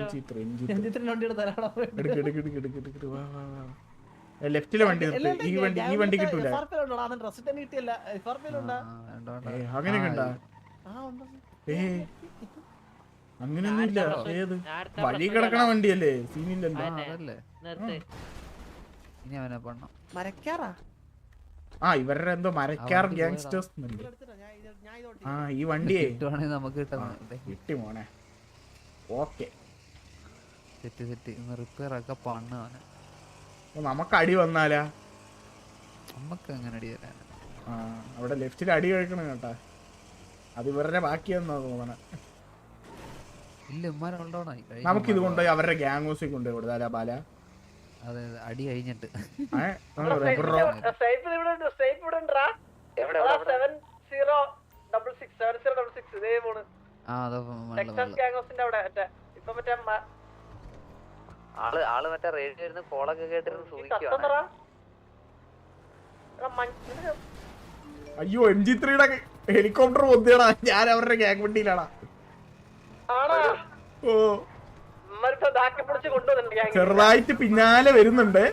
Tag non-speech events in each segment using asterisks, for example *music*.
വണ്ടി ലെഫ്റ്റിലെ വണ്ടി. ഈ വണ്ടി ഈ വണ്ടി കിട്ടൂല. അങ്ങനെയൊക്കെ ഉണ്ടാ? ഏ അങ്ങനെയൊന്നുമില്ല. ഏത്? വഴി കിടക്കണ. വണ്ടിയല്ലേ? സീനില്ലല്ലോ. ആ. ഇവരുടെ എന്തോ മരക്കാർ ഗ്യാങ്സ്റ്റേഴ്സ് ആ ഈ വണ്ടി കിട്ടുവാണെങ്കിൽ നമുക്ക് കിട്ടി മോനെ. ഓക്കെ. സെറ്റ് സെറ്റ് റിപ്പയർ ഒക്കെ പണ്ണ് നമുക്ക് അടി വന്നാലാ? നമുക്ക് അങ്ങനെ അടി തരാൻ ആ അവിടെ ലെഫ്റ്റിൽ അടി കഴിക്കണം കേട്ടാ. അത് ഇവരുടെ ബാക്കിയെന്നാ തോന്നണ. ഇല്ല കൊണ്ടോണായി നമുക്ക് ഇത് കൊണ്ടുപോയി അവരുടെ ഗ്യാങ് ഹൗസിൽ കൊണ്ടുപോയി കൊടുത്താലാ ബാല? അതെ അടി കഴിഞ്ഞിട്ട്. സേഫ് ഇവിടെ ഉണ്ട്. സേഫ് ഇവിടെ ഉണ്ടാ. Seven zero double six seven zero double six ഇതേ പോണ് ടെക്സാസ് അവിടെ മറ്റേ ഇപ്പൊ മറ്റേ ആൾ ആൾ മറ്റേ റേഡിയോ ഇരുന്ന് കോളൊക്കെ കേട്ടിരുന്ന് അയ്യോ എം ജി ത്രീയുടെ ഹെലികോപ്റ്റർ പൊന്തിയാടാ. ഞാൻ അവരുടെ ഗ്യാങ് വണ്ടിയിലാടാ. ആണോ ഓ. ചെറുതായിട്ട് പിന്നാലെ വരുന്നുണ്ട്.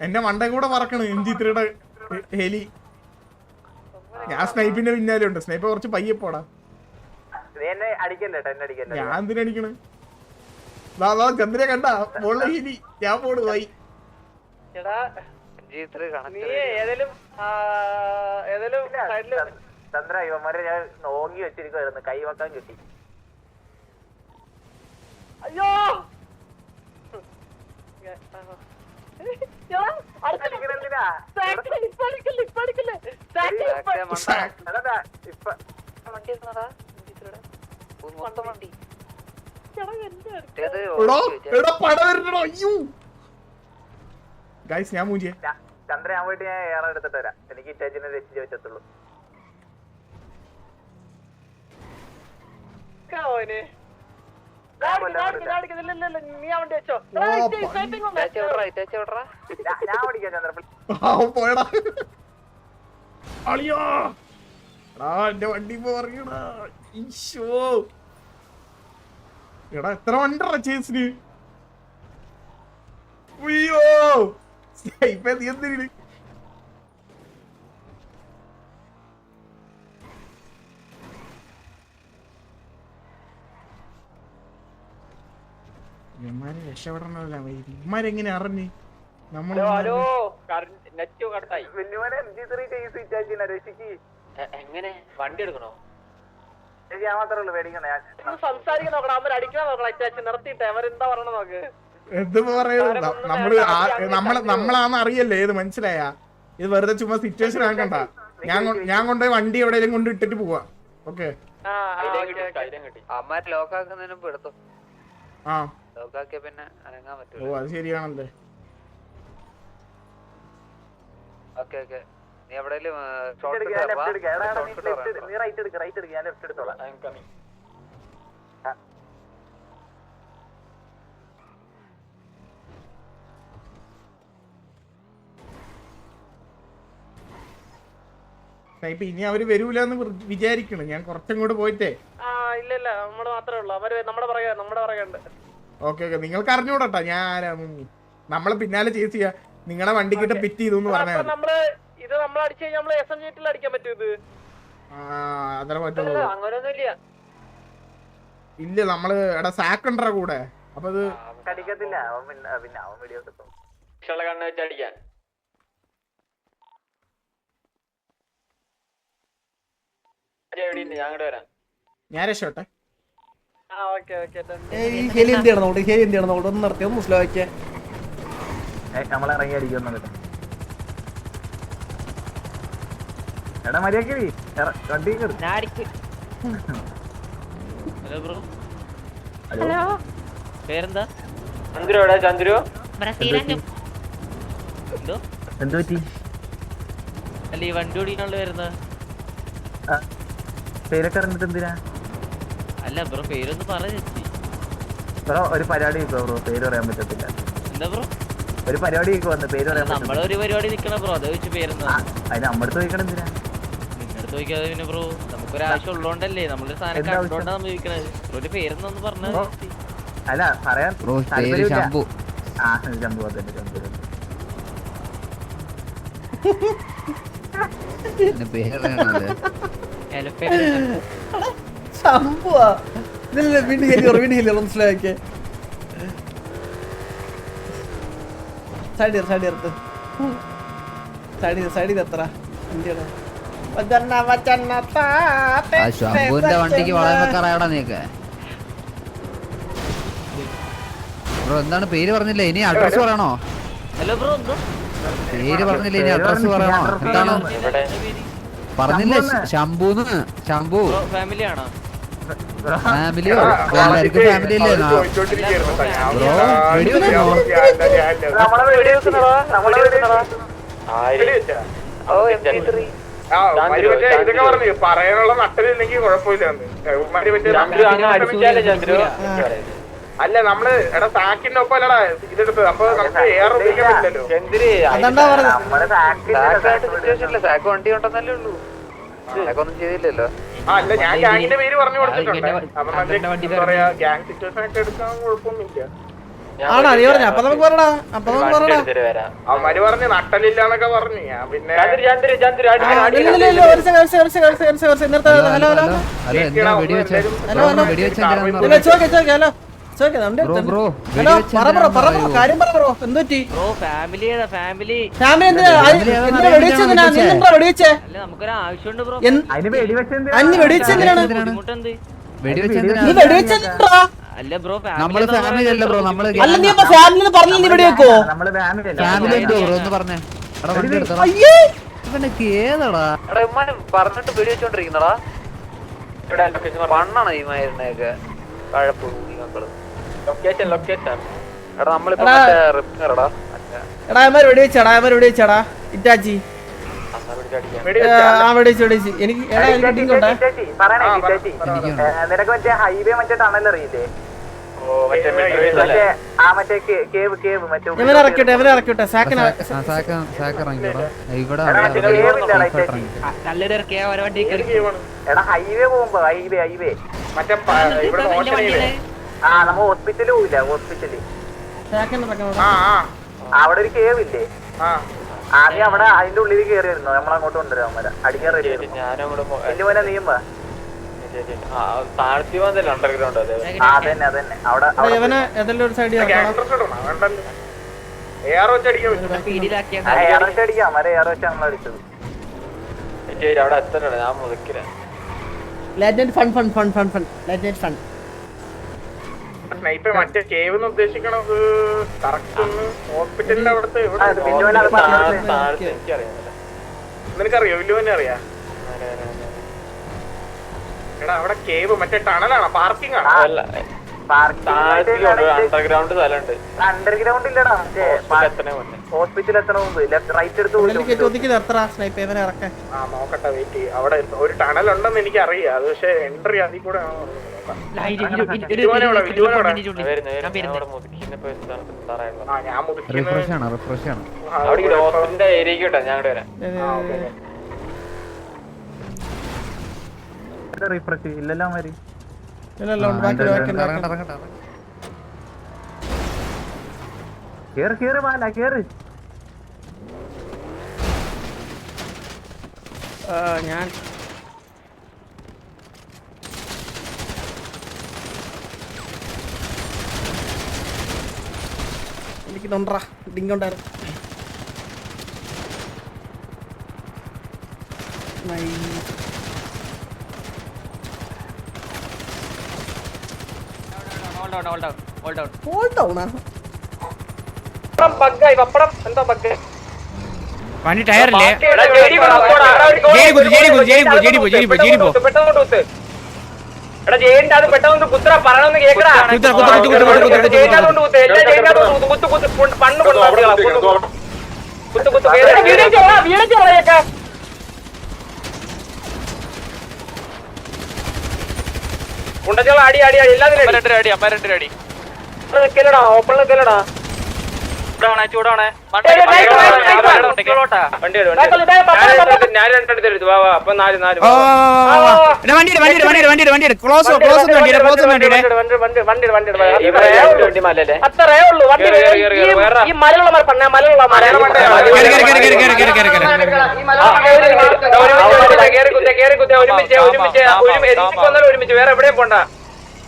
എന്റെ മണ്ട കൂടെ മറക്കണ് എം ജി ത്രീയുടെ ഹെലി. ഞാൻ സ്നൈപ്പിന്റെ പിന്നാലെ ഉണ്ട് സ്നൈപ്പ് കുറച്ച് പയ്യെ പോടാ. ഞാൻ എന്തിനടിക്കണ് ദാ ദാ ചന്ദ്ര കണ്ട? മോളെ ഞാൻ പോണ് പോയി ചന്ദ്ര ഇവന്മാരെ ഞാൻ നോങ്ങി വെച്ചിരിക്കുവായിരുന്നു. കൈ വെക്കാൻ കിട്ടി. അയ്യോ! ഗൈസ് ഞാൻ മൂഞ്ചിയെ. ചന്ദ്ര ഞാൻ പോയിട്ട് ഞാൻ ഏറെ എടുത്തിട്ട് വരാം. എനിക്ക് ഇറ്റാച്ചിനെ രക്ഷിച്ച് വെച്ചത്തുള്ളൂ അളിയോ. എടാ എന്റെ വണ്ടി ഇപ്പൊ പറയടാ ഈശോ. എടാ എത്ര വണ്ടറ ചേസിന് അയ്യോ. ഇപ്പൊ നീ എന്തിന്? ഇവന്മാരെ രക്ഷപ്പെടണമല്ല. ഇവന്മാരെങ്ങനെ അറിഞ്ഞ്? നമ്മൾ ഹലോ, നെറ്റ് കട്ടായി. വെല്ലുമോനെ എം ജി ത്രീ കേസ് ഇറ്റാച്ചിനെ രക്ഷിക്ക്? എ- എങ്ങനെ? വണ്ടി എടുക്കണോ? എനിക്ക് ഞാൻ മാത്രമേ ഉള്ളൂ. പേടിക്കണേ ഞാൻ ഒന്ന് സംസാരിക്കാൻ നോക്കണം. അവർ അടിക്കാൻ നോക്കണം? അച്ചാച്ചി നിർത്തിയിട്ട് അവരെന്താ പറയണ നോക്ക്? എന്തിപ്പോ പറയുന്നത് നമ്മൾ ആ- നമ്മൾ നമ്മളാന്ന് അറിയല്ലേ ഇത് മനസ്സിലായ? ഇത് വെറുതെ ചുമ്മാ സിറ്റുവേഷൻ *laughs* ആക്കണ്ട. ഞാൻ ഞാൻ കൊണ്ടുപോയി വണ്ടി എവിടെയെങ്കിലും കൊണ്ട് ഇട്ടിട്ട് പോവാ. ഓക്കെ ആ. ലോക്കാക്കിയ പിന്നെ അനങ്ങാൻ ഓ അത് ശരിയാണല്ലേ. Okay okay. നീ എവിടെയെങ്കിലും നീ റൈറ്റ് എടുക്ക്. റൈറ്റ് എടുക്ക് ഞാൻ ലെഫ്റ്റ് എടുത്തോളാം. ഇപ്പൊ ഇനി അവർ വരൂലെന്ന് വിചാരിക്കണം. ഞാൻ കുറച്ചങ്ങോട്ട് പോയിട്ടേ. ആ ഇല്ല ഇല്ല. നമ്മൾ മാത്രമേ ഉള്ളൂ. അവർ നമ്മുടെ പറയാ നമ്മുടെ പറയാണ്ട് ഓക്കെ ഓക്കെ. നിങ്ങൾക്ക് അറിഞ്ഞൂടട്ടോ ഞാൻ. നമ്മളെ പിന്നാലെ ചേസ് ചെയ്യാ. നിങ്ങളെ വണ്ടിക്കിട്ട് പിറ്റ് ചെയ്തു എന്ന് പറഞ്ഞാൽ ഇത് നമ്മൾ അടിച്ചു കഴിഞ്ഞാൽ നമ്മൾ എസ് എം ജെറ്റിൽ അടിക്കാൻ പറ്റൂ ഇത്? പറ്റുള്ളൂ. ഇല്ല നമ്മൾ എടാ സാക്ക് ഉണ്ടാ കൂടെ. അപ്പൊ അത് കടിക്കത്തില്ല അവൻ പിന്നെ അവൻ കണ്ണ് വെച്ച് അടിക്കാൻ. ഞാൻ അങ്ങോട്ട് വരാം. ഞാൻ രക്ഷോട്ടെ ഈ ഹെലി എന്ത് ചെയ്യണം? നോക്കട്ടെ ഹെലി എന്ത് ചെയ്യണം? നോക്കട്ടെ ഒന്ന് നിർത്തി ഒന്ന് സ്ലോ ആക്കിയേ. നമ്മളെ ഇറങ്ങി അടിക്കുന്നുണ്ട് എടാ മര്യാദയ്ക്ക് വണ്ടി കയറി ഹലോ ബ്രോ ഹലോ? പേരെന്താ? ചന്ദ്രു എവിടെ? ചന്ദ്രു? ബ്രസീലു എന്തോ എന്ത്? പറ്റി? അല്ല ഈ വണ്ടി ഓടിക്കാനുള്ള വരുന്നത് പേരൊക്കെ എന്തിനാ? അല്ല ബ്രോ പേരൊന്ന് പറഞ്ഞു ബ്രോ ഒരു പരിപാടി വെക്കോ ബ്രോ പേര് പറയാൻ പറ്റത്തില്ല. എന്താ ബ്രോ? ഒരു പരിപാടി വെക്കോ വന്ന് പേര് പറയാൻ നമ്മളെ ഒരു പരിപാടി നിക്കണ ബ്രോ അത് വെച്ച് പേരെന്താ? അതിന് നമ്മുടെ അടുത്ത് ചോദിക്കണം എന്തിനാ? നിങ്ങളുടെ ചോദിക്കാതെ പിന്നെ ബ്രോ നമുക്കൊരു ആവശ്യം ഉള്ളോണ്ടല്ലേ നമ്മളൊരു സാധനം കണ്ടോണ്ടാ നമ്മൾ ചോദിക്കണത്. ഒരു ബ്രോന്റെ പേരെന്നൊന്ന് പറഞ്ഞു അല്ല പറയാം. ബ്രോ പേര് താല്പര്യമില്ല. ശംഭു. ആ ചന്തു അതന്നെ എന്റെ പേരറിയണല്ലേ സംഭവാ. ഇതില്ല വീണ്ടും ഹെലിയർ വീണ്ടും ഹെലിയർ മനസ്സിലാക്കിയേ സൈഡ് സൈഡ് എടുത്ത് സൈഡ് സൈഡിൽ എത്ര ഇന്ത്യയുടെ വച്ചണ്ണ വച്ചണ്ണ ആ ശംഭുവിന്റെ വണ്ടിക്ക് നീക്കെ ബ്രോ എന്താണ് പേര് പറഞ്ഞില്ല? ഇനി അഡ്രസ് പറയണോ? പേര് പറഞ്ഞില്ല? ഇനി അഡ്രസ് പറയണോ? എന്താണ്? പറഞ്ഞില്ലേ ശംഭൂന്ന് ശംഭു. ഫാമിലിയാണോ ഫാമിലി ആണോ? എല്ലാവർക്കും ഫാമിലി അല്ലേ ഇതൊക്കെ പറഞ്ഞു. പറയാനുള്ള നട്ടലില്ലെങ്കിൽ കുഴപ്പമില്ല അല്ല നമ്മൾ എടാ സാക്കിന്റെ ഒപ്പം അല്ലടാ ഇതെടുത്തത്. അപ്പൊ നമുക്ക് എയർ ഉപയോഗിക്കാൻ പറ്റില്ലല്ലോ. സാക്ക് വണ്ടി ഉണ്ടെന്നല്ലേ ഉള്ളൂ. സാക്കൊന്നും ചെയ്തില്ലല്ലോ. അല്ല ഞാൻ ഗ്യാങ്ങിന്റെ പേര് പറഞ്ഞു കൊടുത്തിട്ടുണ്ട്. അപ്പൊ മറ്റേ പറയാ ഗ്യാങ് സിറ്റുവേഷൻ ഒക്കെ എടുക്കാൻ കുഴപ്പമൊന്നുമില്ല. ആണോ? നീ പറഞ്ഞ. അപ്പൊ നമുക്ക് അപ്പൊ നമുക്ക് ഹലോ അവന്മാര് പറഞ്ഞു നട്ടലില്ല എന്നൊക്കെ പറഞ്ഞു. ഞാൻ പിന്നെ ഹലോ ഹലോ ഹലോ ഇല്ല, ഒരു ഹലോ ഒരു ഹലോ ഒരു second. നിർത്ത്, ഹലോ ഹലോ ഹലോ. ഹലോ. അല്ല ബ്രോ. നമ്മൾ ഫാമിലി അല്ല ബ്രോ നമ്മൾ അല്ല നീ ഫാമിലി പറഞ്ഞ നീ വെടിവെക്കോ? നമ്മൾ ഫാമിലി ഫാമിലി ബ്രോ? ഒന്ന് പറഞ്ഞേ. ഏതാടാ എടാ ഉമ്മാനും പറഞ്ഞിട്ട് വെടി വെച്ചോണ്ടിരിക്കുന്നടാ. മണ്ണാണ് ഈ മരുന്നൊക്കെ. കഴപ്പ് മക്കൾ ലൊക്കേഷൻ ലൊക്കേഷൻ എടാ നമ്മളിപ്പോ എടാ. മറ്റേ റിപ്പയറടാ എടാ. അമ്മ വെടിവെച്ചടാ അമ്മ വെടിവെച്ചടാ ഇറ്റാച്ചി. വെടി ഏ, ആ വെടിവെച്ച് വെടിവെച്ച് എനിക്ക് എടാ എനിക്ക് ആ. എനിക്കുണ്ട് ഏ, നിനക്ക് മറ്റേ ഹൈവേ മറ്റേ ടണൽ അറിയില്ലേ? മറ്റേ മറ്റേ ആ മറ്റേ കേ- കേവ് കേവ് മറ്റേ എവനെ ഇറക്കിട്ടെ സാക്കിന ഇവിടെ എടാ? എടാ ഹൈവേ പോകുമ്പോ ഹൈവേ ഹൈവേ മറ്റേ ആ നമ്മ ഹോസ്പിറ്റലിൽ പോയില്ല ഹോസ്പിറ്റലിൽ അവിടെ ഒരു കേവ് ഇല്ലേ? ആ. ആദ്യം അവിടെ അതിന്റെ ഉള്ളിൽ കേറിയിരുന്നു. വരുന്നു നമ്മൾ അങ്ങോട്ട് കൊണ്ടുവരാൻ വരാം അടിക്കാൻ റെഡി എന്റെ പോലെ നീയും വാ. താഴ്ത്തി വന്നല്ലേ അണ്ടർഗ്രൗണ്ട് അതെ ആ അതന്നെ അതന്നെ. അവിടെ എത്തണ്ട? ഞാൻ മുതക്കില്ല fun fun fun fun fun fun sniper മറ്റേ കേവ് എന്ന് ഉദ്ദേശിക്കണത് കറക്റ്റ് ഒന്ന് ഹോസ്പിറ്റലിന്റെ അവിടുത്തെ നിനക്കറിയോ? വില്ലുവിനെ അറിയാ. എടാ അവിടെ കേവ് മറ്റേ ടണലാണോ പാർക്കിംഗ് ആണോ? അല്ല അണ്ടർഗ്രൗണ്ട് സ്ഥലമുണ്ട്. അണ്ടർഗ്രൗണ്ട് ഇല്ലടാ. ഹോസ്പിറ്റൽ എത്തണ മുമ്പ്. ലെഫ്റ്റ് റൈറ്റ് എടുത്ത് സ്നൈപ്പ് ഇറക്കാൻ. ആ നോക്കട്ടെ വെയിറ്റ് അവിടെ ഒരു ടണൽ ഉണ്ടെന്ന് എനിക്ക് അറിയാം അത് പക്ഷെ എൻട്രി അതിൽ കൂടെ റിഫ്രഷ് ആണ് റിഫ്രഷ് ആണ്. അവിടെ ഈ ഏരിയക്ക് കിട്ടാം ഞാൻ ഇവിടെ വരാം. റീഫ്രഷ് ഇല്ലല്ലോ ഇറങ്ങട്ടെ കേറ് കേറ് പാല കേറ്. ഞാൻ എന്താ ബഗ് വണ്ടി ടയറില്ലേ? ജേരി കുത്ത്, ജേരി കുത്ത്, ജേരി കുത്ത്, ജേരി പോ, ജേരി പോ, ജേരി പോ. എടാ ജയിന്റെ അത് പെട്ടെന്ന് കുത്ര പറയണമെന്ന് കേക്കടാ. ജയിന്റെ അതുകൊണ്ട് കുത്ത് എല്ലാ ജയിന്റെ അതുകൊണ്ട് കുത്ത് കുത്ത് പണ്ണ് കൊണ്ടാ കുത്ത് കുത്ത് വീടിന്റെ ചോളാ വീടിന്റെ ചോളയൊക്കെ അടി അടി അടി എല്ലാത്തിനും അടി അടി ഓപ്പൺ നിക്കലടാ ചൂടാവണേ ചൂടാവണേ ഞാൻ രണ്ടെടുത്ത് എടുത്തു വാ അപ്പൊ നാല് നാല് വണ്ടിയുടെ വണ്ടിയുടെ വണ്ടിയുടെ വണ്ടിയുടെ വണ്ടിയുടെ ക്ലോസ് ക്ലോസ് വണ്ടിയുടെ ക്ലോസ് വണ്ടിയുടെ അത്രേ ഉള്ളൂ വണ്ടി ഈ മലയുള്ള പണ്ണ മലയുള്ള ഒരുമിച്ച് ഒരുമിച്ച് ഒരുമിച്ച് ഒരുമിച്ച് വേറെ എവിടെയും പോണ്ട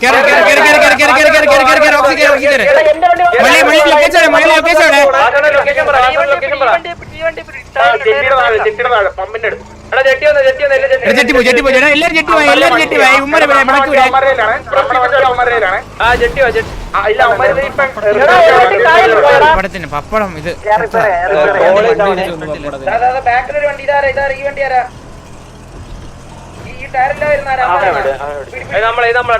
കേറ് കേറ് കേറ് കേറ് കേറ് കേറ് കേറ് കേറ് കേറ് കേറ്. കേറി ഓക്സി കേറി ഓക്സി കേറി മള്ളി മള്ളി ലൊക്കേഷൻ ആണ് മള്ളി ലൊക്കേഷൻ ആണ് ജെട്ടി പോ ജെട്ടി പോ എടാ എല്ലാരും ജെട്ടി പോയി എല്ലാരും ജെട്ടി പോയി ഉമ്മരെ മടക്കി വിടാ പോയടാ. പപ്പടം ഇത് ബാക്കിലൊരു വണ്ടി ഇതാരാ ഈ വണ്ടി ആരാ നമ്മളെ നമ്മളെ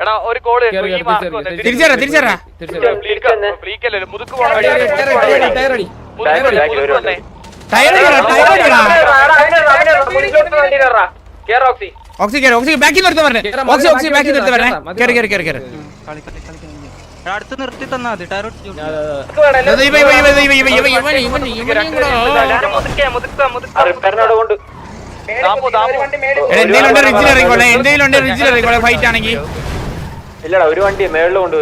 എടാ ഒരു കോൾ തിരിച്ചറാ തിരിച്ചറാ ബ്രീക്കല്ലേ മുതുക്ക് ഓക്സി ഓക്സി ബാക്കി നിർത്തി പറഞ്ഞേ ഓക്സി ഓക്സി ബാക്കി കേറി പറഞ്ഞേ കയറി കയറി കയറി കയറി അടുത്ത് നിർത്തി തന്നാ മതി ടയർ എന്തെങ്കിലും ഉണ്ട് ഫൈറ്റ് ആണെങ്കിൽ ഇല്ലടാ ഒരു വണ്ടി മേളിൽ കൊണ്ട്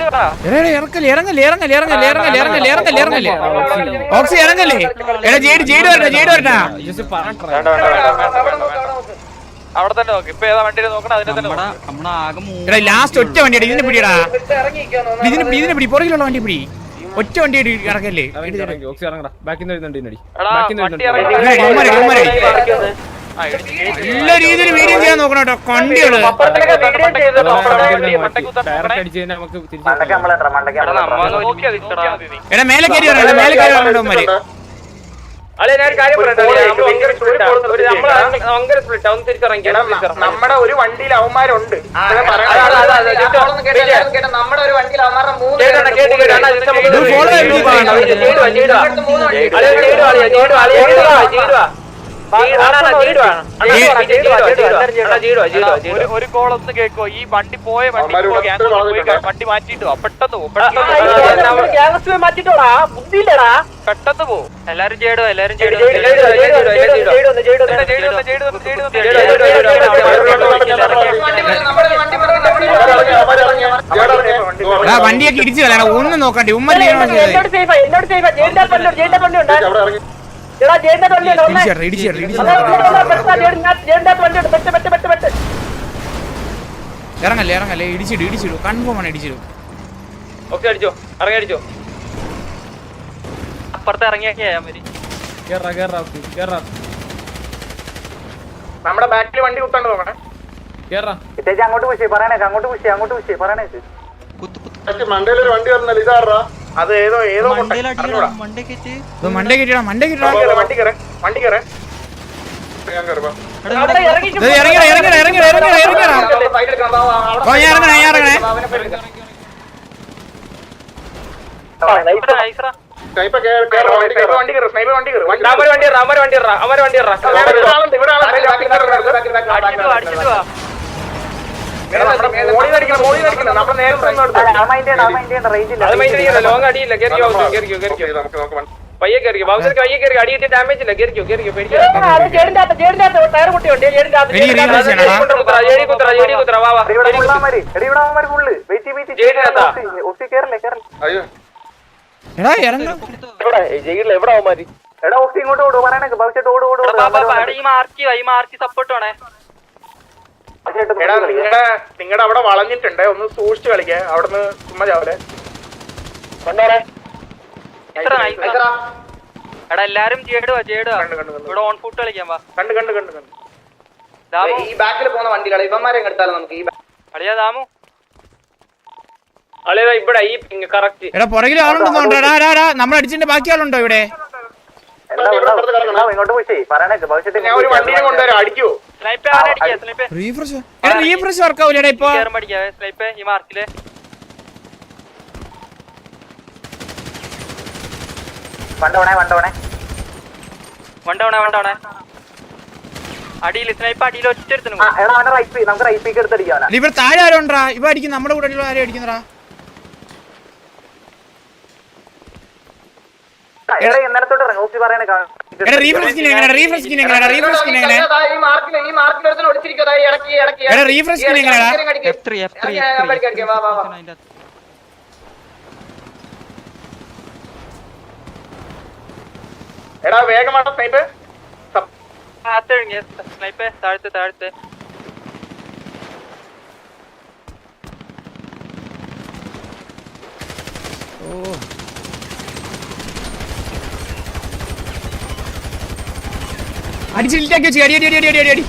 ഇറങ്ങല്ലേ ഇറങ്ങല്ലേ ഇറങ്ങല്ലേ ഇറങ്ങല്ലേ ഇറങ്ങല്ലേ ഇറങ്ങല്ലേ ഇറങ്ങല്ലേ ഇറങ്ങല്ലേ ഓക്സി ഇറങ്ങല്ലേ? എടാ ജെയ്ഡ് ജെയ്ഡ് വരണ ജെയ്ഡ് വേണ്ട വേണ്ട വേണ്ട വേണ്ട വേണ്ട വേണ്ട അവിടെ തന്നെ നോക്ക്. ഇപ്പൊ ഏതാ വണ്ടിയിൽ നോക്കണം അതിനെ തന്നെ ലാസ്റ്റ് ഒറ്റ വണ്ടിയുടെ ഇതിനെ പിടിയടാ. ഇതിനെ പിടി, ഇതിനെ പിടി പുറകിലുള്ള വണ്ടി പിടി. ഒറ്റ വണ്ടി ഇറങ്ങല്ലേ? എല്ലാ രീതിയിലും വീഡിയോ ചെയ്യാൻ നോക്കണം കേട്ടോ. കണ്ടികൾ. എടാ മേലെ കയറി മേലെ കയറി വരണ്ടവന്മാര് നമ്മുടെ ഒരു വണ്ടിയിൽ അവന്മാരുണ്ട്. നമ്മുടെ ഒരു വണ്ടിയിൽ അവന്മാരുടെ മൂന്ന് ഒരു കോളൊന്ന് കേക്കോ ഈ വണ്ടി പോയ വണ്ടി വണ്ടി മാറ്റിട്ട് പെട്ടെന്ന് പോ പെട്ടെന്ന് പോ എല്ലാരും ചെയ്തോ എല്ലാരും വണ്ടിയൊക്കെ ഇടിച്ചു കളയണം ഒന്നും നോക്കണ്ടേ ഉമ്മ എന്നോട് സേഫാ എന്നോട് സേഫാ ജയിലിന്റെ പള്ളി ജയിലിന്റെ പള്ളി ഉണ്ട് ഇറങ്ങല്ലേ ഇറങ്ങല്ലേ ഇടിച്ചിടും ഇടിച്ചിടും. കൺഫേം ആണ് ഇടിച്ചിടും. ഓക്കെ അടിച്ചോ. ഇറങ്ങി അടിച്ചോ. അപ്പുറത്ത് ഇറങ്ങിയാ നമ്മുടെ ബാക്കിൽ വണ്ടി കുത്താണ്ട് പോകണേ. അങ്ങോട്ട് അങ്ങോട്ട് അങ്ങോട്ട് മണ്ടയിലൊരു വണ്ടി വരണല്ലോ ഇതാറാ അത് ഏതോ ഏതോ മണ്ടേ കെട്ടിടാ മണ്ടേ കെട്ടിടാ വണ്ടി കയറേ വണ്ടി കയറേ വണ്ടി ലോങ് അടിയില്ല കേറിക്കോ കേറിക്കോ കേറിക്കോ പയ്യെ കയറിക്കോ ബൗസർക്ക് പയ്യെ കയറി അടിയിട്ട് ഡാമേജ് ഇല്ല. കയറിക്കോ കയറിക്കോ പേടിക്കോ എടാ ഇറങ്ങാ. എവിടെ? എടാ ഓക്സി ഇങ്ങോട്ട് ഓടോ പറയണേ ബൗസറ്റ് ഓടോ ഓടോ ഈ മാർച്ച് ഈ മാർച്ച് സപ്പോർട്ട് വേണേ. എടാ നിങ്ങളുടെ നിങ്ങളുടെ അവിടെ വളഞ്ഞിട്ടുണ്ട്. ഒന്ന് സൂക്ഷിച്ചു കളിക്കേ. അവിടുന്ന് ചുമ്മാ ചാവലെ. എടാ എല്ലാരും ജേടുവാ ജേടുവാ കണ്ടു കണ്ടു കണ്ടു. ഇവിടെ ഓൺ ഫുട്ട് കളിക്കാൻ വാ. കണ്ടു കണ്ടു കണ്ടു കണ്ടു. ഈ ബാക്കിൽ പോകുന്ന വണ്ടികളെ ഇവന്മാരെ എടുത്താലും നമുക്ക്? ഈ അളിയാ ദാമു അളിയാ ഇവിടെ ഈ പിങ് കറക്റ്റ്. എടാ പുറകിൽ ആളുണ്ടോ നമ്മൾ അടിച്ചിട്ട് ബാക്കി ആളുണ്ടോ ഇവിടെ? ഇങ്ങോട്ട് പോയി പറയണേ ഭവിഷ്യത്തിൽ ഞാൻ ഒരു വണ്ടിയെ കൊണ്ടുവരാം. അടിക്കോ. റീഫ്രഷ്? റീഫ്രഷ് വർക്ക് ആവില്ലടാ ഇപ്പൊ സ്നൈപ്പ് ഈ മാർക്കിൽ. വണ്ടോണേ വണ്ടോണേ വണ്ടോണേ വണ്ടോണേ അടിയിൽ സ്നൈപ്പ് അടിയിൽ ഒറ്റ ഇവർ താഴെ ആരോണ്ടാ ഇവ അടിക്കും നമ്മുടെ കൂടെ അടിയിൽ ആരും അടിക്കുന്നടാ. ഇന്നലെ തൊട്ട് ഇറങ്ങി. പറയണേ എടാ വേഗമാണ് സ്നൈപ്പ്? സ്നൈപ്പ് താഴത്തെ താഴത്തെ. ഓ. അടിച്ച് ഡിലിറ്റാക്കി വെച്ചു അടി അടി അടി അടി അടി അടി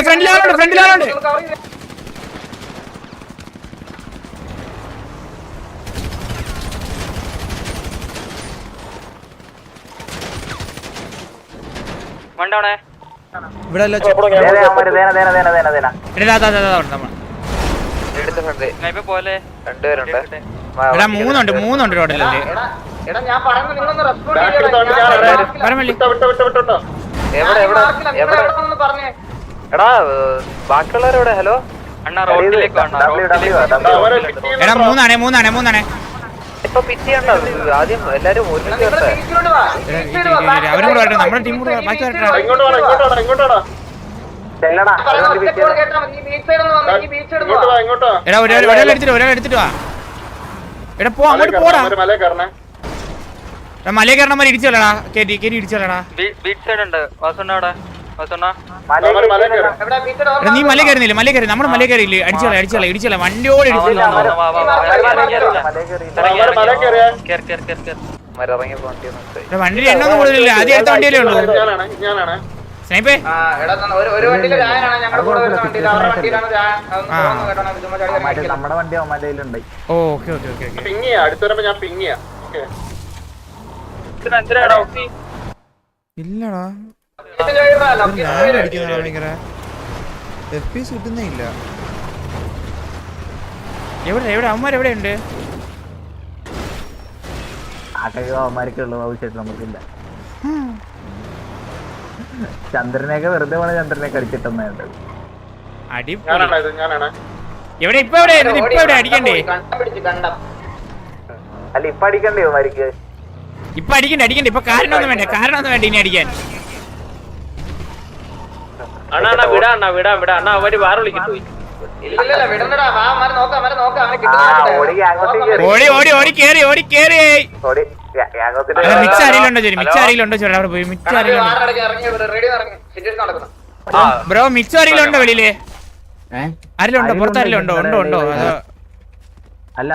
ഫ്രണ്ടിലാണോ ഫ്രണ്ടിലാണോ വണ്ടോണേ ഇവിടെ മൂന്നുണ്ട് മൂന്നുണ്ട് റോഡിലല്ലേ എടാ ഞാൻ പറയുന്നത് റെസ്പോണ്ട് ചെയ്യണം എടാ ബാക്കിയുള്ളവരെവിടെ ഹലോ? അണ്ണാ റോഡിലേക്ക് എടാ മൂന്നാണേ മൂന്നാണേ മൂന്നാണേ. ആദ്യം എല്ലാരും അവരും എടാ ഒരാൾ എടുത്തിട്ട് ഒരാൾ എടുത്തിട്ട് വാ. എടാ പോ അങ്ങോട്ട് പോടാ. മലയെ കയറണ മല ഇടിച്ചല്ലടാ കേറ്റി കേറ്റി ഇടിച്ചല്ലടാ ബീച്ച് സൈഡ് ഉണ്ട് വാസുണ്ണ അവിടെ വാസുണ്ണ നീ മല കയറുന്നില്ല മല കയറി നമ്മുടെ മല കയറിയില്ലേ അടിച്ചോളെ അടിച്ചോളെ ഇടിച്ചോളെ വണ്ടിയോട് ഇടിച്ചോളെ വണ്ടി എണ്ണൊന്നും കൂടുതലില്ല ആദ്യം അടുത്ത വണ്ടിയിലേ ഉള്ളൂ സ്നൈപ്പേ ഓക്കെ ഓക്കെ ഓക്കെ അടുത്ത ഞാൻ പിങ്ങിയാ ഇല്ലടാ. ഇല്ല. എവിടെ എവിടെ? അമ്മമാർ എവിടെ ഉണ്ട് ആവശ്യമായിട്ട് നമുക്കില്ല. ചന്ദ്രനെയൊക്കെ വെറുതെ വേണം ചന്ദ്രനെ കളിച്ചിട്ടെന്നുണ്ട് അടി എവിടെ ഇപ്പൊ എവിടെ? ഇപ്പൊ എവിടെ? അടിക്കണ്ടേ? അല്ല ഇപ്പൊ അടിക്കണ്ടേ മരിക്ക് ഇപ്പൊ അടിക്കണ്ട അടിക്കണ്ട. ഇപ്പൊ കാരണൊന്നും വേണ്ട കാരണൊന്നും വേണ്ട ഇനി അടിക്കാൻ. അണ്ണാ അണ്ണാ വിടാ അണ്ണാ അണ്ണാ അവർ ഓടി ഓടി ഓടി കേറി ഓടി കേറി. മിക്സ് ആരെങ്കിലുണ്ടോ ചേരി മിക്സ് ആരെങ്കിലുണ്ടോ ചോരി അവിടെ പോയി. മിക്സ് ആരെങ്കിലും ബ്രോ മിക്സ് ആരെങ്കിലുണ്ടോ വെളിയിൽ? ആരെങ്കിലും ഉണ്ടോ? പുറത്താരെങ്കിലും ഉണ്ടോ ഉണ്ടോ? ഉണ്ടോ അല്ല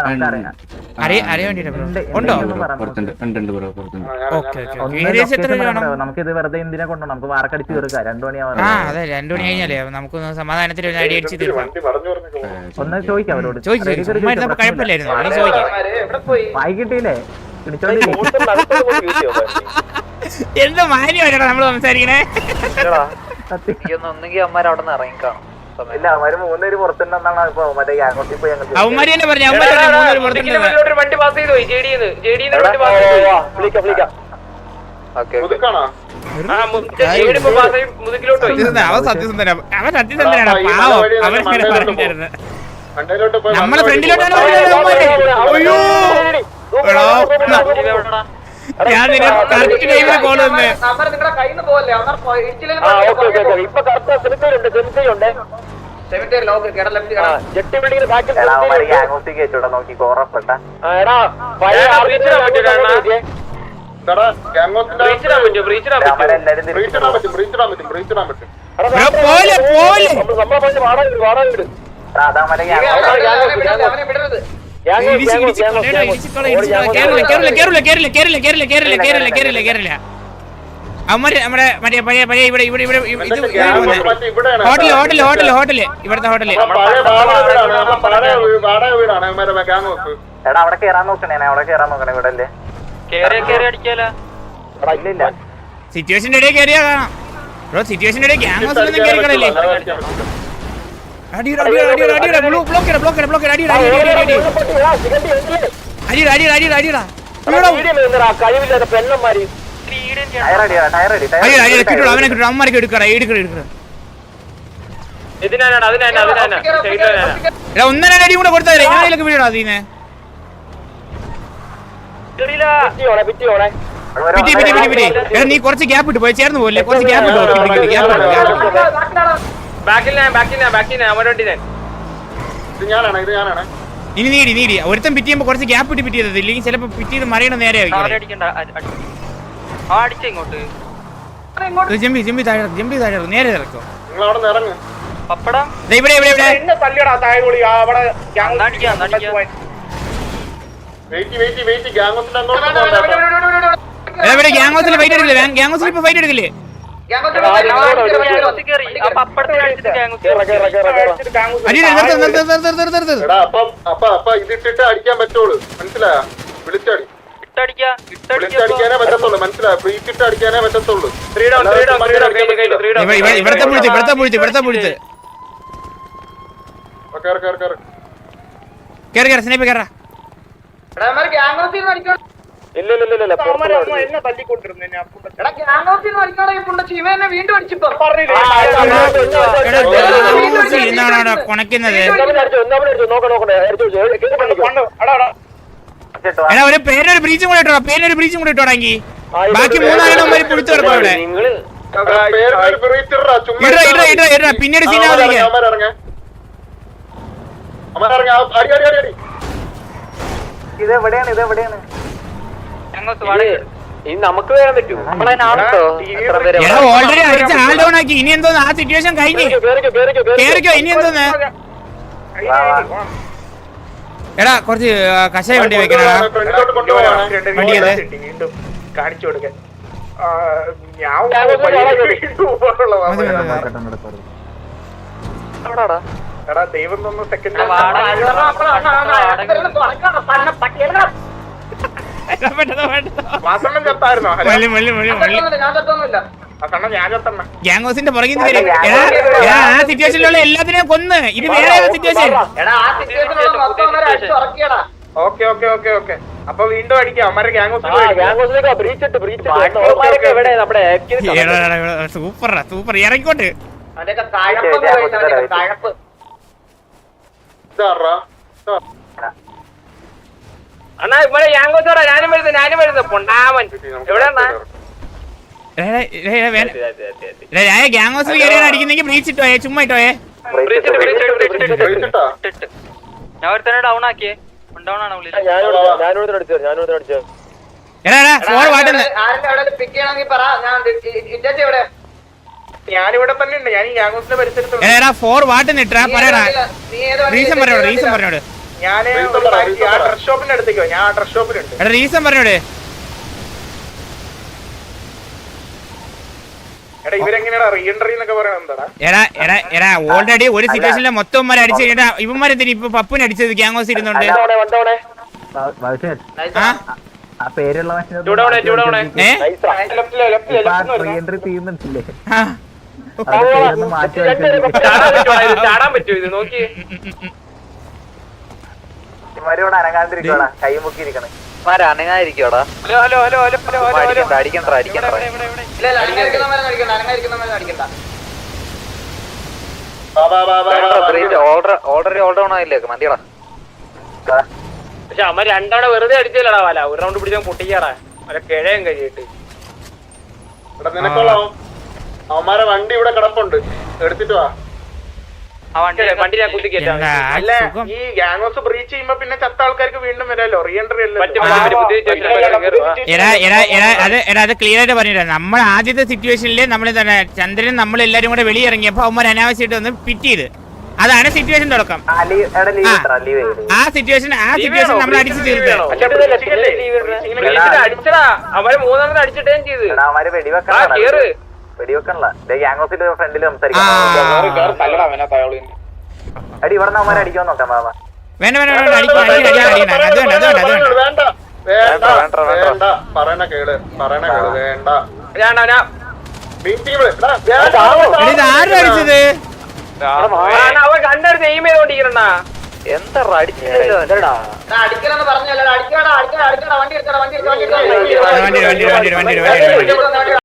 നമുക്ക് ഇത് വെറുതെ എന്തിനാ കൊണ്ടോ നമുക്ക് വാർക്കടിച്ച് തീർക്കാം. രണ്ടു മണിയാവാ അതെ രണ്ടു മണി കഴിഞ്ഞാലേ നമുക്ക് സമാധാനത്തിൽ ഒരു തീർക്കാം. ഒന്ന് ചോദിക്കാം അവരോട്. വൈകിട്ടില്ലേ എന്ത് മാന്യമായിട്ടാണ് നമ്മൾ സംസാരിക്കണേ? ഒന്നെങ്കിൽ അമ്മാർ അവിടെ നിന്ന് ഇറങ്ങിക്കാണും. ഇല്ല അവന്മാര് മൂന്നുപേര് പുറത്തുണ്ടെന്നാണ് ഇപ്പൊ മറ്റേ ഗ്യാങ്ങോട്ടിൽ പോയി ഞങ്ങൾ അവന്മാര് തന്നെ പറഞ്ഞു അവന്മാര് പറഞ്ഞു മൂന്നുപേര് പുറത്തുണ്ടെന്ന് ഒരു വണ്ടി പാസ് ചെയ്തു പോയി ജെഡിന്ന് ജെഡിന്ന് വണ്ടി പാസ് ചെയ്തു അവൻ സത്യസന്ധന. അവൻ സത്യസന്ധനാണ്. പാവം. അവൻ ഇങ്ങനെ പറഞ്ഞിരുന്നു. നമ്മളെ ഫ്രണ്ടിലോട്ടാണ് ഞാൻ നിന്നെ കറക്റ്റ് ടൈമിൽ കോൾ തന്നെ. ഇപ്പൊ കറക്റ്റ് വാടാ സെമിത്തേരുണ്ട് പോലെ പോലെ ഇടിച്ച് ഇടിച്ച് കൊല്ലടാ, ഇടിച്ച് കൊള്ള, ഇടിച്ച് കൊള്ള. കേറില്ല കേറില്ല കേറില്ല കേറില്ല കേറില്ല കേറില്ല കേറില്ല കേറില്ല കേറില്ല കേറില്ല അവന്മാര് നമ്മുടെ മറ്റേ പഴയ പഴയ ഇവിടെ ഇവിടെ ഇവിടെ ഇത് ഹോട്ടൽ ഹോട്ടൽ ഹോട്ടൽ ഹോട്ടൽ. ഇവിടുത്തെ ഹോട്ടൽ. എടാ അവിടെ കേറാൻ നോക്കണേ. അവിടെ കേറാൻ നോക്കണേ ഇവിടെ അല്ലേ സിറ്റുവേഷന്റെ ഇടയിൽ കയറിയാ കാണാം. ബ്രോ സിറ്റുവേഷന്റെ ഇടയിൽ ഗ്യാങ് ഹൗസിലൊന്നും കയറി കളല്ലേ അടിയുടെ അടിയുടെ അടിയുടെ അടിയുടെ ബ്ലോക്ക് ചെയ്യണം ബ്ലോക്ക് ബ്ലോക്ക് ചെയ്യണം അടിയുടെ അടിയുടെ അടിയുടെ അടിയുടെ അടിയുടെ അടിയുടെ അടിയുടെ അവനെ കിട്ടുള്ളൂ അവന്മാർക്ക് എടുക്കടാ എടുക്കട എടുക്കട ഒന്നര അടി കൂടെ കൊടുത്താലേ ഞാനിലൊക്കെ വീടാ അതിനെ നീ കുറച്ച് ഗ്യാപ്പ് ഇട്ട് പോയി ചേർന്ന് പോലെ കുറച്ച് ഗ്യാപ്പ് ഇട്ട് ഗ്യാപ്പ് ഇട്ട് ബാക്കിൽ ഞാൻ ബാക്കിൽ ഞാൻ ബാക്കിൽ ഞാൻ. അവരോണ്ടി ഞാൻ. ഇത് ഞാനാണ് ഇത് ഞാനാണ്. ഇനി നീടി നീടി ഒരുത്തൻ പിറ്റ് ചെയ്യുമ്പോ കുറച്ച് ഗ്യാപ്പ് ഇട്ട് പിറ്റ് ചെയ്തത്. ഇല്ലെങ്കിൽ ചിലപ്പോ പിറ്റ് ചെയ്ത് മറിയണ നേരെ ജമ്പി ജമ്പി താഴെ ഇറക്ക്, ജമ്പി താഴെ നേരെ പപ്പടം? ഇവിടെ ഇവിടെ ഇവിടെ. അടിക്കാം അടിക്കാം. വെയിറ്റ് വെയിറ്റ് വെയിറ്റ് ഗ്യാങ് ഹൗസിന്റെ അങ്ങോട്ട് പോകണ്ട എടാ, ഇവിടെ ഗ്യാങ് ഹൗസിൽ ഫൈറ്റ് എടുക്കില്ലേ ഗ്യാങ്ങോസിൽ ഇപ്പൊ ഫൈറ്റ് എടുക്കില്ലേ ഇതിട്ടിട്ട് അടിക്കാൻ പറ്റുള്ളൂ. മനസ്സിലായോ? വിളിച്ചടി. ഇട്ടടിക്കാ ഇട്ടടിക്കാ വിളിച്ചടിക്കാനേ പറ്റത്തുള്ളൂ. മനസ്സിലായോ? ഫ്രീക്കിട്ട് അടിക്കാനേ പറ്റത്തുള്ളൂ. ഇവ- ഇവ- ഇവിടത്തെ പുഴുത്ത് ഇവിടത്തെ പുഴുത്ത് ഇവിടത്തെ പുഴുത്ത് കേറ് കേറ് സ്നേപ്പ് കേറാ ഗ്യാങ് ഹൗസിൽ നിന്ന് അടിക്കണം ഇല്ല ഇല്ല ഇല്ല എന്നെ അടിച്ചിപ്പോ എടാ ഒരു പേരിനൊരു ബ്രീച്ചും കൂടെ ഇട്ടോ പേരിനൊരു ബ്രീച്ചും കൂടെ ഇട്ടോടാങ്കി ബാക്കി മൂന്നാലെണ്ണം വരെ പിടിച്ചു കിടക്കും അവിടെ. പേര് ഫ്രീക്കിട്ടാ ചുമ്മാ ഇട ഇട. ഇട ഇട പിന്നീട് സീനാവാതിരിക്കാൻ ഇതെവിടെയാണ് അമരങ്ങ ഇനി നമുക്ക് വരാൻ പറ്റൂ ഓൾറെഡി അടിച്ച ആൾ ഡൗൺ ആക്കി. ഇനി എന്തോന്ന്? ആ സിറ്റുവേഷൻ കഴിഞ്ഞു. കേറിക്കോ ഇനി എന്തോന്ന്? എടാ കുറച്ച് കഷായ വണ്ടി വെക്കണടാ വണ്ടി ഏത്? കാണിച്ചു കൊടുക്കാൻ. ഞാൻ ദൈവം തന്ന സെക്കൻഡ് എടാ, പെട്ടെന്ന്, പെട്ടെന്ന്. വാസണ്ണൻ ചത്തായിരുന്നോ? മള്ളി മള്ളി മള്ളി മള്ളി ഞാൻ ചത്തൊന്നുമില്ല വാസണ്ണ ഞാൻ ചത്തണ്ണ ഗ്യാങ് പുറകിൽ നിന്ന് വരും. എടാ ആ സിറ്റുവേഷനിലുള്ള എല്ലാത്തിനെയും കൊന്ന്. ഇത് വേറെ situation okay okay okay okay. അപ്പൊ വീണ്ടും അടിക്കാം. അമ്മരെ ഗ്യാങ് സൂപ്പറാ സൂപ്പർ ഇറങ്ങിക്കോട്ട്. കഴപ്പ് കഴപ്പ് ഇതാറാ അണ്ണാ ഇവിടെ യാങ്കോച്ചോടാ ഞാനും വരുന്നു ഞാനും വരുന്നു. പൊണ്ടാമൻ. എവിടെയാണാ ഞാൻ ഗ്യാങ് ഹൗസിൽ കയറിയാണ് അടിക്കുന്നെങ്കിൽ ബ്രീച്ച് ഇട്ടോയെ ചുമ്മാ ഇട്ടോയെ വിളിച്ചിട്ടാ ഞാൻ ഒരുത്തനെ ഡൗൺ ആക്കിയേ. ഡൗൺ ആണ് ഉള്ളിൽ എവിടെ എവിടെ? ഞാനിവിടെ തന്നെ ഉണ്ട്. ഞാൻ ഈ ഗ്യാങ് ഹൗസിന്റെ പരിസരത്ത് ഫോർ ഇട്ടാ പറയടാ. പറഞ്ഞോട് റീസൺ പറഞ്ഞോട് ഞാൻ ആ ഡ്രസ് ഷോപ്പിന്റെ അടുത്തേക്കോ ഞാൻ ആ ഡ്രസ് ഷോപ്പിലുണ്ട്. എടാ റീസൺ പറഞ്ഞോട്. ഓൾറെഡി ഒരു സിറ്റുവേഷനിലെ മൊത്തം അടിച്ചു കഴിഞ്ഞാ ഇവന്മാരെന്തിന് ഇപ്പൊ പപ്പുനെ അടിച്ചത് ഗ്യാങ് ഹൗസ് ഇരുന്നുണ്ട് ഭവിഷ്യത് ആ? ആ പേരുള്ള ഇവരോട് അനങ്ങാണ്ടിരിക്കോടാ കൈ മുക്കിയിരിക്കണേ. അനങ്ങാതിരിക്കോടാ hello hello hello hello hello hello അടിക്കണ്ട അടിക്കണ്ട ഓൾറെഡി ഓൾഡർ ഓൺ ആയില്ലേ മതിയടാ പക്ഷെ അമ്മ രണ്ടവണ വെറുതെ അടിച്ചില്ലടാ വല. ഒരു റൗണ്ട് പിടിച്ചാൽ പൊട്ടിക്കാടാ. അവരെ കിഴയും കഴിയിട്ട്. നിനക്കൊള്ളാം അവന്മാരെ വണ്ടി ഇവിടെ കിടപ്പുണ്ട്. എടുത്തിട്ട് വാ. ഈ ഗ്യാങ് ബ്രീച്ച് ചെയ്യുമ്പോ പിന്നെ ചത്ത ആൾക്കാർക്ക് വീണ്ടും വരാലോ റീഎൻട്രി അത് ക്ലിയർ ആയിട്ട് പറഞ്ഞില്ല? നമ്മൾ ആദ്യത്തെ സിറ്റുവേഷനിൽ നമ്മൾ തന്നെ ചന്ദ്രൻ നമ്മൾ എല്ലാരും കൂടെ വെളിയിറങ്ങിയപ്പോ അവന്മാർ അനാവശ്യമായിട്ട് വന്ന് പിറ്റ് ചെയ്ത്. അതാണ് സിറ്റുവേഷൻ തുടക്കം. ആ സിറ്റുവേഷൻ ആ സിറ്റുവേഷൻ നമ്മൾ അടിച്ചു തീർത്ത്. അവർ അവരെ മൂന്നെണ്ണം അടിച്ചിട്ടേ ചെയ്ത്. വെടിവെക്കണല്ല ഗ്യാങ് ഹൗസിന്റെ ഫ്രണ്ടിൽ സംസാരിക്കാം എടി ഇവിടെ അവന്മാരെ അടിക്കാൻ നോക്കാം മാമ വേണ്ട വേണ്ട വേണ്ട അടിക്കണം അടിക്കണം അടിക്കണം അത് വേണ്ട അത് വേണ്ട അത് വേണ്ട വേണ്ട വേണ്ട പറയണ കേൾ പറയണ കേൾ വേണ്ട അടിച്ചത് എന്താ അടിച്ചില്ലല്ലോ എന്താടാ അടിക്കണമെന്ന് പറഞ്ഞല്ലോ അടിക്കടാ അടിക്കടാ അടിക്കടാ വണ്ടി എടുക്കടാ വണ്ടി എടുക്കടാ വണ്ടി എടുക്കടാ